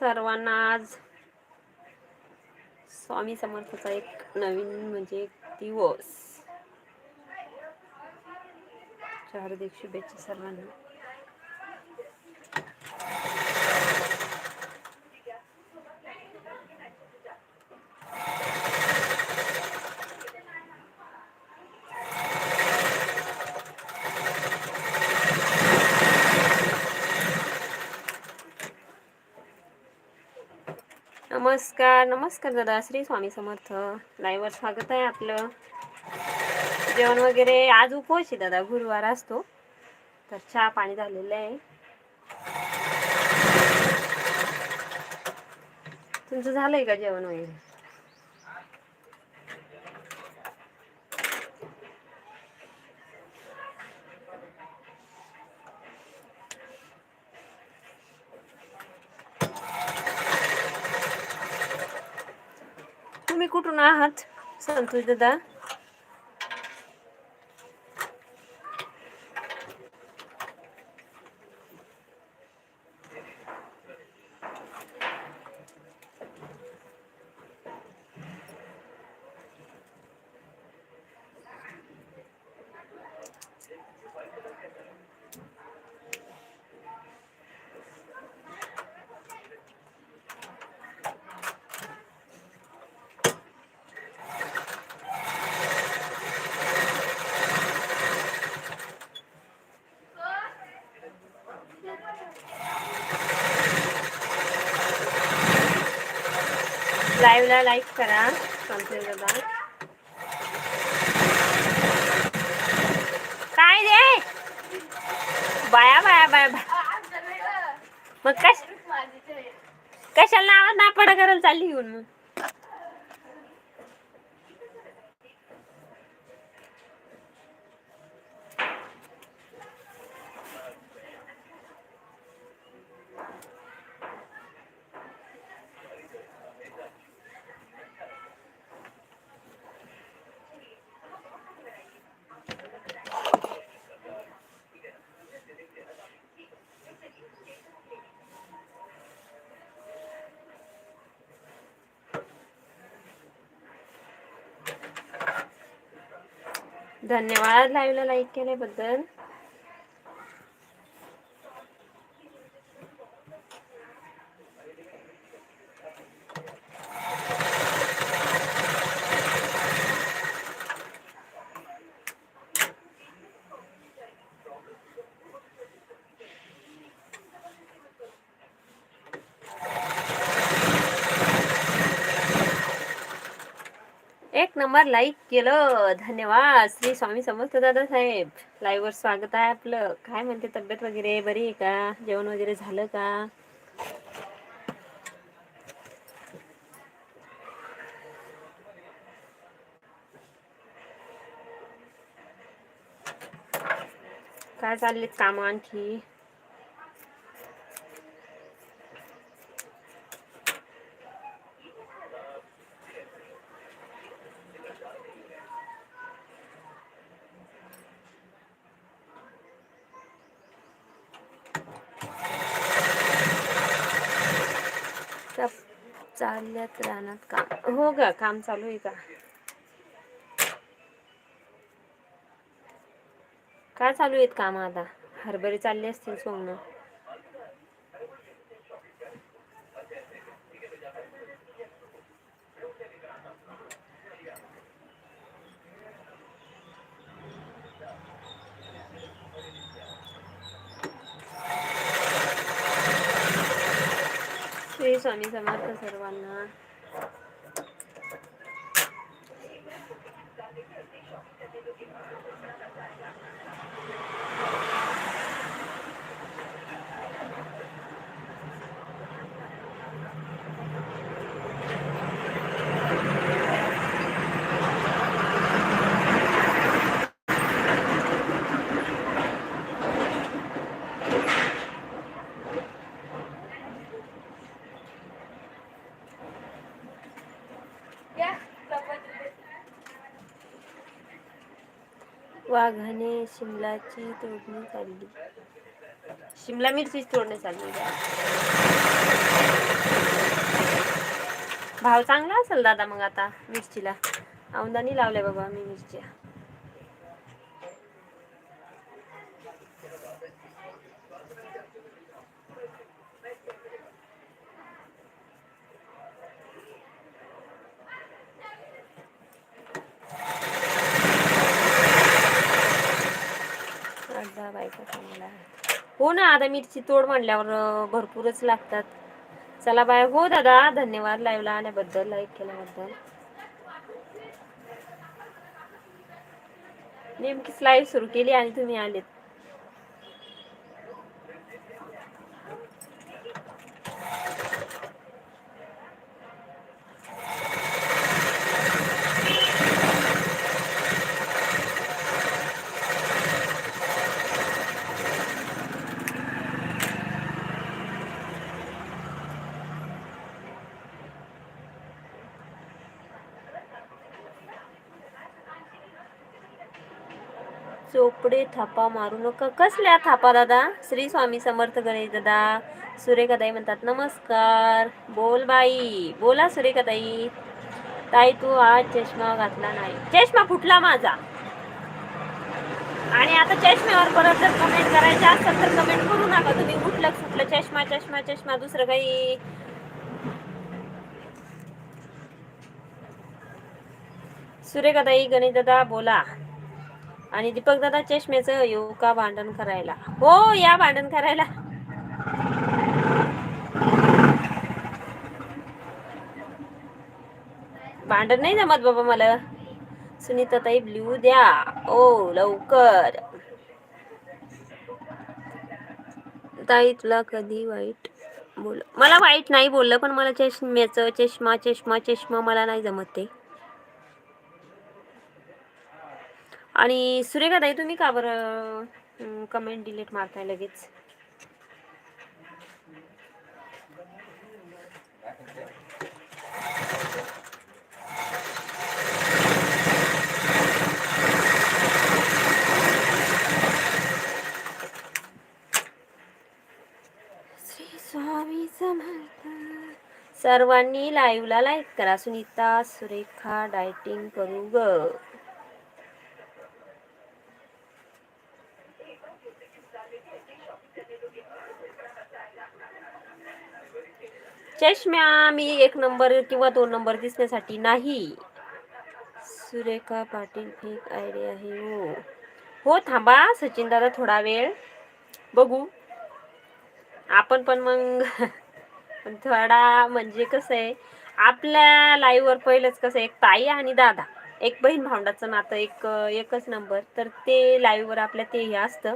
सर्वांना आज स्वामी समर्थाचा एक नवीन म्हणजे दिवस. चार दिवशी शुभेच्छा सर्वांना. नमस्कार नमस्कार दादा. श्री स्वामी समर्थ. लाईव्हवर स्वागत आहे आपलं. जेवण वगैरे आज उपवास आहे दादा. गुरुवार असतो. तर चहा पाणी झालेलं आहे. तुमचं झालंय का जेवण वगैरे तुम्ही कुठून आहात संतोष लाईव्हला लाईक करा संतोष दादा काय दे बाया बाया बाया बाया. मग कश कशाला आवाज ना पडा करायला चालली घेऊन मग? धन्यवाद लाईव्हला लाईक केल्याबद्दल एक नंबर लाईक केलं. धन्यवाद. श्री स्वामी समर्थ दादा साहेब. लाईव्ह वर स्वागत आहे आपलं. काय म्हणते तब्येत वगैरे? बरी आहे का? जेवण वगैरे झालं का? काय चाललेत काम आणखी का चालल्यात रानात काम. हो का काम चालू आहे का? काय चालू आहेत काम आता? हरभरे चालले असतील सोंगणं श्री स्वामी समर्थ सर्वांना वाघाने शिमलाची तोडणी चालली शिमला मिरची तोडणी चालली. भाव चांगला असेल दादा मग आता मिरचीला. औंदानी लावल्या बाबा मी मिरच्या अर्धा बायका चांगला आहे. हो ना आता मिरची तोड म्हणल्यावर भरपूरच लागतात. चला बाय. हो दादा धन्यवाद लाईव्हला आल्याबद्दल लाईक केल्याबद्दल. नेमकीच लाईव्ह सुरू केली आणि तुम्ही आलेत. चोपडे थापा मारू नका. कसल्या थापा दादा? श्री स्वामी समर्थ गणेश दादा. सुरेखाताई म्हणतात नमस्कार. बोल बाई. बोला सुरेखाताई. ताई तू आज चष्मा घातला नाही. चष्मा फुटला माझा. आणि आता चष्म्यावर परत जर कमेंट करायचे असेल तर कमेंट करू नका. तुम्ही उठलं फुटलं. चष्मा चष्मा चष्मा. दुसरं काही. सुरेखाताई गणेश दादा बोला. आणि दीपक दादा चष्म्याचं येऊ का भांडण करायला. हो या भांडण करायला. भांडण नाही जमत बाबा मला. सुनीता ताई ब्ल्यू द्या. ओ लवकर. ताई तुला कधी वाईट बोल मला वाईट नाही बोललं पण मला चष्म्याचं चष्मा चष्मा चष्मा मला नाही जमत ते. आणि सुरेखा ताई तुम्ही का बरं कमेंट डिलीट मारताय लगेच? श्री सर्वांनी लाईव्हला लाईक करा. सुनीता सुरेखा डायटिंग करू ग. चष्म्या मी एक नंबर किंवा दोन नंबर दिसण्यासाठी नाही. सुरेखा पाटील फेक आयडिया आहे. हो. हो थांबा सचिन दादा थोडा वेळ. बघू. आपण पण मग पण थोडा म्हणजे कसं आहे आपल्या लाईव्हवर पहिलंच कसं आहे, एक ताई आणि दादा. एक बहीण भावंडाचं नातं एक एकच नंबर तर ते लाईव्हवर आपल्या तेही असतं.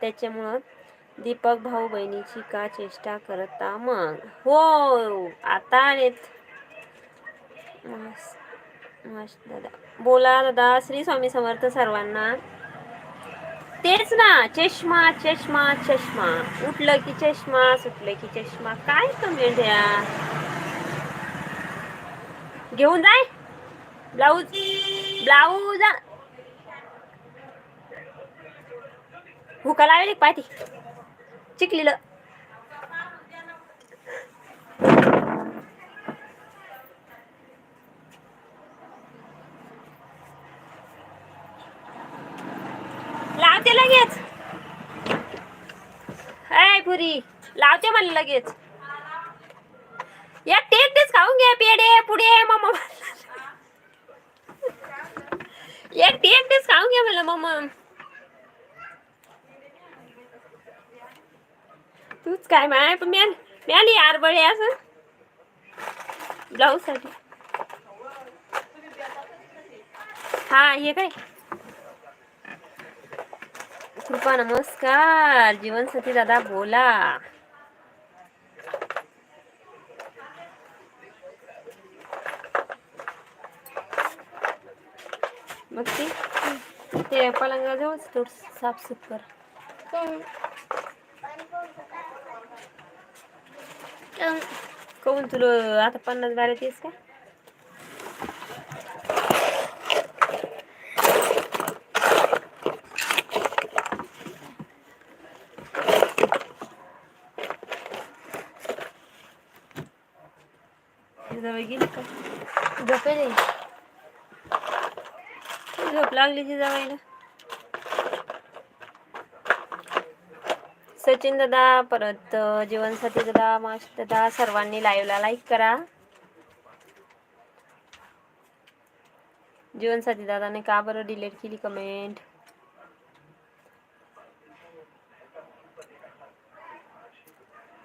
त्याच्यामुळं दीपक भाऊ बहिणीची का चेष्टा करता मग? हो आता आलेत. मस्त दादा. बोला दादा श्री स्वामी समर्थ सर्वांना. तेच ना चष्मा चष्मा चष्मा. उठलं की चष्मा सुटलं की चष्मा. काय कमेंट द्या घेऊन जाय. Blouse blouse. हुका लावेल पाठी चिकलीला लावते लगेच. हाय पुरी लावते मला लगेच. या टेकटेच खाऊन घ्या पेडे पुढे मम्मा एक टेकटेच खाऊन घ्या मला मम्मा. तूच काय माय? पण मी मिळाली यार बळे असं. ब्लाऊजसाठी. हा हे काय? कृपा नमस्कार. जीवनसाथी दादा बोला. मग ते ते पलंगाजवळच थोडं साफसूफ कर. कौन तुला आता पन्नास बारा तीस का? गेली का? झोपेल झोप लागली ती जावायला सचिन दादा परत जीवनसाथी दादा माश दादा सर्वांनी लाईव्हला लाईक करा. जीवनसाथी दादाने का बरं डिलीट केली कमेंट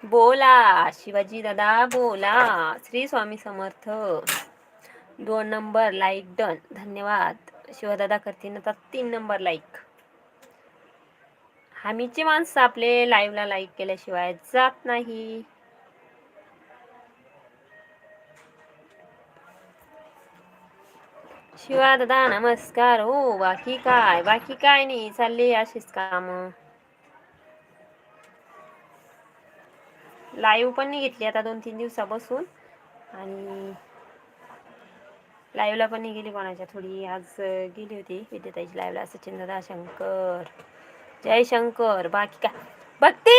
बोला शिवाजी दादा बोला. श्री स्वामी समर्थ. दोन नंबर लाईक डन धन्यवाद. शिवदादा करतील आता तीन नंबर लाईक हमीचे माणसं आपले लाईव्हला लाईक केल्याशिवाय जात नाही. शिवा दादा नमस्कार. हो बाकी काय? बाकी काय नाही. चालले अशीच काम. लाईव्ह पण नाही घेतली आता दोन तीन दिवसापासून. आणि लाईव्हला पण नाही गेली कोणाच्या. थोडी आज गेली होती. विद्याताईची लाईव्हला सचिन दादा शंकर. जय शंकर बाकी काय? बघते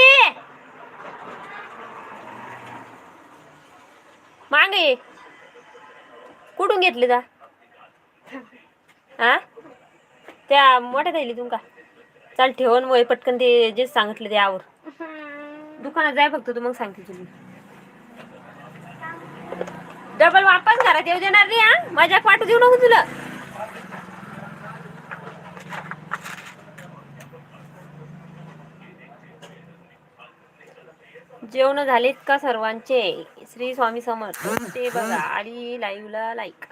मागे कुठून घेतली का हा त्या मोठ्या थैली तुमका चाल ठेवून वय पटकन ते जे सांगितलं ते आवर. दुकानात जाय फक्त तू मग सांगते तुम्ही डबल वापस करा देऊ देणार नाही हा? मजाक वाटू देऊ नको तुला. जेवण झालेत का सर्वांचे? श्री स्वामी समर्थ ते बघा. आणि लाईव्हला लाईक